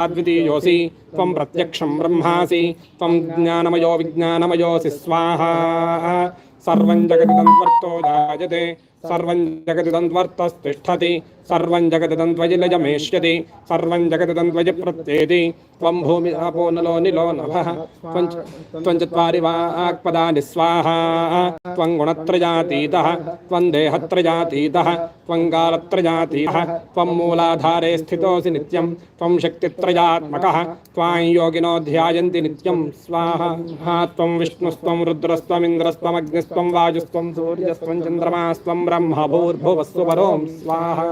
అద్వితీయోసి త్వం ప్రత్యక్షం బ్రహ్మాసి త్వం జ్ఞానమయో విజ్ఞానమయోసి స్వాహ. సర్వం జగతి సంవర్తో జాయతే सर्वं जगदिदन्त्वर्थस्तिष्ठति सर्वं जगदिदन्त्वजिलजमेष्यति, सर्वं नलो निलो नभः वाक्पदा चत्वारि वाक्पदानि स्वाहा। त्वं गुणत्रयातीतः मूलाधारे नित्यं, त्वं त्वां योगिनो ध्यायन्ति नित्यं, स्वाहा। त्वं विष्णुस्त्वं रुद्रस्त्वमिन्द्रस्त्वमग्निस्त्वं वायुस्त्वं, सूर्यस्त्वं, चन्द्रमास्त्वं ब्रह्म भूर्भुवस्वरो स्वाहा।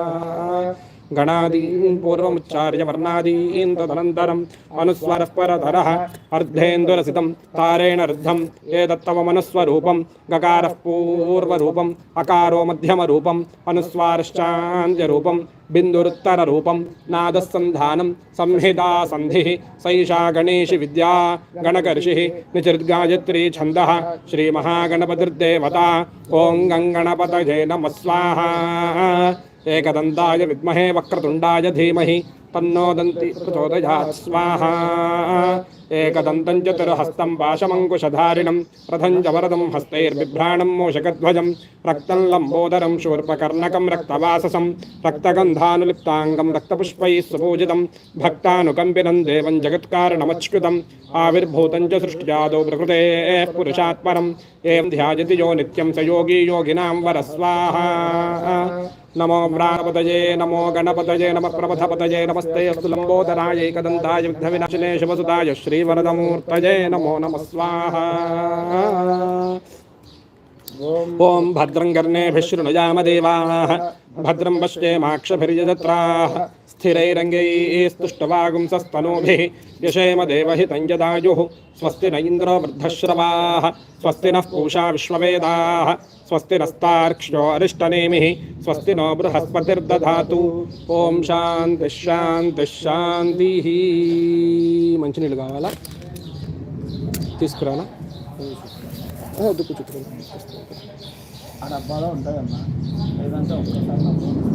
చంద్రమాస్త్వం బ్రహ్మ భూర్భువస్సు పరోం స్వాహా గణాదీన్ పూర్వముచ్చార్య వర్ణాదీన్ తదనంతరం అనుస్వరః పరధరः అర్ధేందురసితం తారేణ రుద్ధం ఏదత్తవ మనస్వరూపం గకారः పూర్వరూపం అకారో మధ్యమరూపం అనుస్వారశ్చాంత్యరూపం బిందురుత్తరరూపం నాదస్సంధానం సంహితా సంధిः సైషా గణేషి విద్యా గణకర్షి నిచిర్గాయత్రీ ఛందः एकदन्ताय विद्महे वक्रतुण्डाय धीमहि, तन्नो दन्ति प्रचोदयात् स्वाहा। एक चतुर्हस्तं पाशमङ्कुशधारिणं, रथं च वरदं हस्तैर्बिभ्राणं मूषकध्वजं, रक्तं लम्बोदरं शूर्पकर्णकं रक्तवाससं, रक्तगन्धानुलिप्ताङ्गं रक्तपुष्पैः सुपूजितं, भक्तानुकम्पिनं देवं जगत्कारणमच्युतम् आविर्भूतं च सृष्ट्यादौ प्रकृतेः पुरुषात्परम्, एवं ध्यायति यो नित्यं स योगी वरस्वाहा। నమో ప్రాణపతయే నమో గణపతయే నమ ప్రమథపతయే నమస్తే అస్తు లంబోదరాయ ఏకదంతాయ విఘ్న వినాశనే శివసుతాయ శ్రీవరదమూర్తయే నమో నమ స్వాహ. ఓం భద్రం కర్ణేభిः భద్రం పశ్చేమాక్షభిర్యజత్రా పశ్యేమాక్షభిర్యజత్రాः स्थिरैरङ्गैस्तुष्टवागुंसस्तनूभिः यशेम देवहितं यदायुः स्वस्ति न इन्द्रो वृद्धश्रवाः स्वस्ति नः पूषा विश्ववेदाः स्वस्ति नस्तार्क्ष्यो अरिष्टनेमिः स्वस्ति नो बृहस्पतिर्दधातु ఓం శాంతి శాంతి శాంతి మంచినీళ్ళు కావాలా తీసుకురానా వద్దు కూర్చోండి ఆ డబ్బాలో ఉంటుందమ్మా లేదంటే ఒక్కసారి నా ఫోన్ ఇస్తాను.